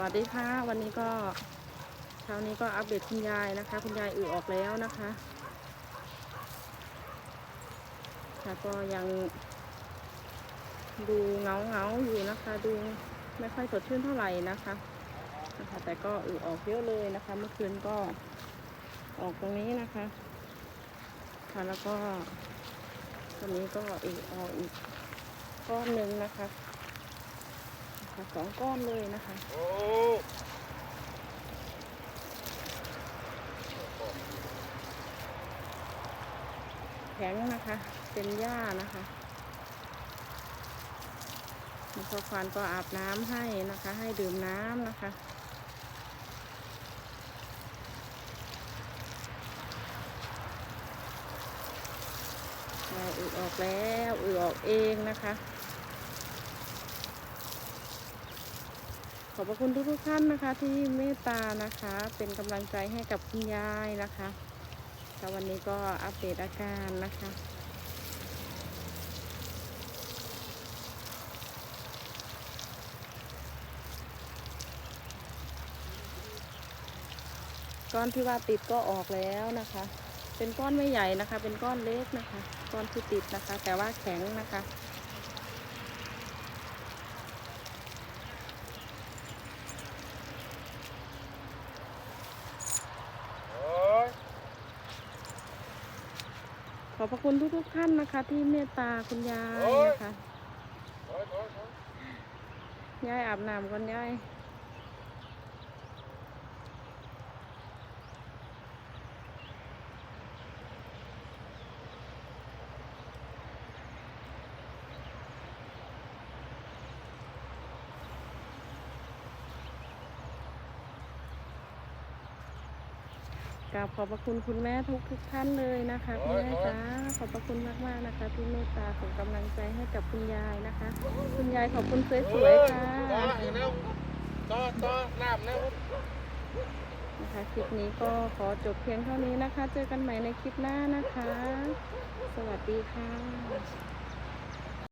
วัสดีค่ะวันนี้ก็เช้านี้ก็อัปเดตคุณยายนะคะ คุณยายอือออกแล้วนะคะค่ะก็ยังดูเงาเงาอยู่นะคะ ดูไม่ค่อยสดชื่นเท่าไหร่นะคะนะคะ แต่ก็อือออกเยอะเลยนะคะ เมื่อคืนก็ออกตรงนี้นะคะค่ะแล้วก็ตัวนี้ก็อือออกอีกก้อนหนึ่งนะคะ คะสองก้อนเลยนะคะแข็งนะคะ เป็นหญ้านะคะมีพ่อควานก็อาบน้ำให้นะคะ ให้ดื่มน้ำนะคะอือออกแล้วอือออกเองนะคะ ขอบพระคุณทุกๆท่านนะคะ ที่เมตตานะคะ เป็นกำลังใจให้กับคุณยายนะคะค่ะวันนี้ก็อัปเดตอาการนะคะก้อนที่ว่าติดก็ออกแล้วนะคะ เป็นก้อนไม่ใหญ่นะคะ เป็นก้อนเล็กนะคะ ก้อนที่ติดนะคะ แต่ว่าแข็งนะคะ โอ้ย ขอบพระคุณทุกๆท่านนะคะ ที่เมตตาคุณยายนะคะโอ้ยโอ้ยโอ้ยยายอาบน้ำก่อนยาย กราบขอบพระคุณคุณแม่ทุกทุกๆท่านเลยนะคะคุณแม่จ้าขอบพระคุณมากๆนะคะที่เมตตาส่งกำลังใจให้กับคุณยายนะคะ คุณยายขอบคุณสวยๆค่ะต่ออีกแล้วต่อต่อน้ำแล้วนะคะคลิปนี้ก็ขอจบเพียงเท่านี้นะคะ เจอกันใหม่ในคลิปหน้านะคะ สวัสดีค่ะ